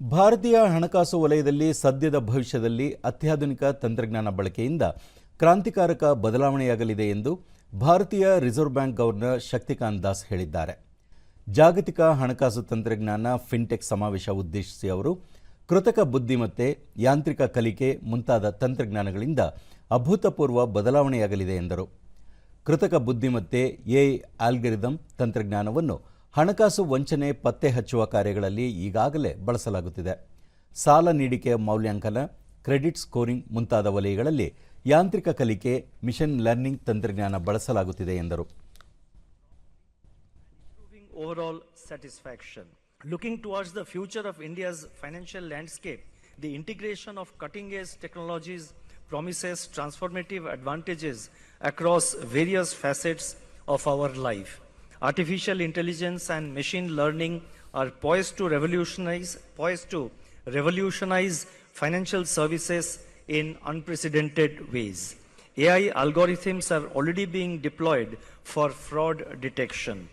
ಭಾರತೀಯ ಹಣಕಾಸು ವಲಯದಲ್ಲಿ ಸದ್ಯದ ಭವಿಷ್ಯದಲ್ಲಿ ಅತ್ಯಾಧುನಿಕ ತಂತ್ರಜ್ಞಾನ ಬಳಕೆಯಿಂದ ಕ್ರಾಂತಿಕಾರಕ ಬದಲಾವಣೆಯಾಗಲಿದೆ ಎಂದು ಭಾರತೀಯ reserve bank governor Shaktikanta Das ಹೇಳಿದ್ದಾರೆ. ಜಾಗತಿಕ ಹಣಕಾಸು ತಂತ್ರಜ್ಞಾನ ಫಿನ್ಟೆಕ್ ಸಮಾವೇಶ ಉದ್ದೇಶಿಸಿ ಅವರು, ಕೃತಕ ಬುದ್ಧಿಮತ್ತೆ, ಯಾಂತ್ರಿಕ ಕಲಿಕೆ ಮುಂತಾದ ತಂತ್ರಜ್ಞಾನಗಳಿಂದ ಅಭೂತಪೂರ್ವ ಬದಲಾವಣೆಯಾಗಲಿದೆ ಎಂದರು. ಕೃತಕ ಬುದ್ಧಿಮತ್ತೆ, ಎಐ ಆಲ್ಗರಿದಮ್ ತಂತ್ರಜ್ಞಾನವನ್ನು ಹಣಕಾಸು ವಂಚನೆ ಪತ್ತೆ ಹಚ್ಚುವ ಕಾರ್ಯಗಳಲ್ಲಿ ಈಗಾಗಲೇ ಬಳಸಲಾಗುತ್ತಿದೆ ಸಾಲ ನೀಡಿಕೆ ಮೌಲ್ಯಾಂಕನ ಕ್ರೆಡಿಟ್ ಸ್ಕೋರಿಂಗ್ ಮುಂತಾದ ವಲಯಗಳಲ್ಲಿ ಯಾಂತ್ರಿಕ ಕಲಿಕೆ ಮಿಷನ್ ಲರ್ನಿಂಗ್ ತಂತ್ರಜ್ಞಾನ ಬಳಸಲಾಗುತ್ತಿದೆ ಎಂದರು overall satisfaction. Looking towards the future of India's financial landscape, the integration of cutting edge technologies promises transformative advantages across various facets of our life. Artificial intelligence and machine learning are poised to revolutionize, poised to revolutionize financial services in unprecedented ways. AI algorithms are already being deployed for fraud detection.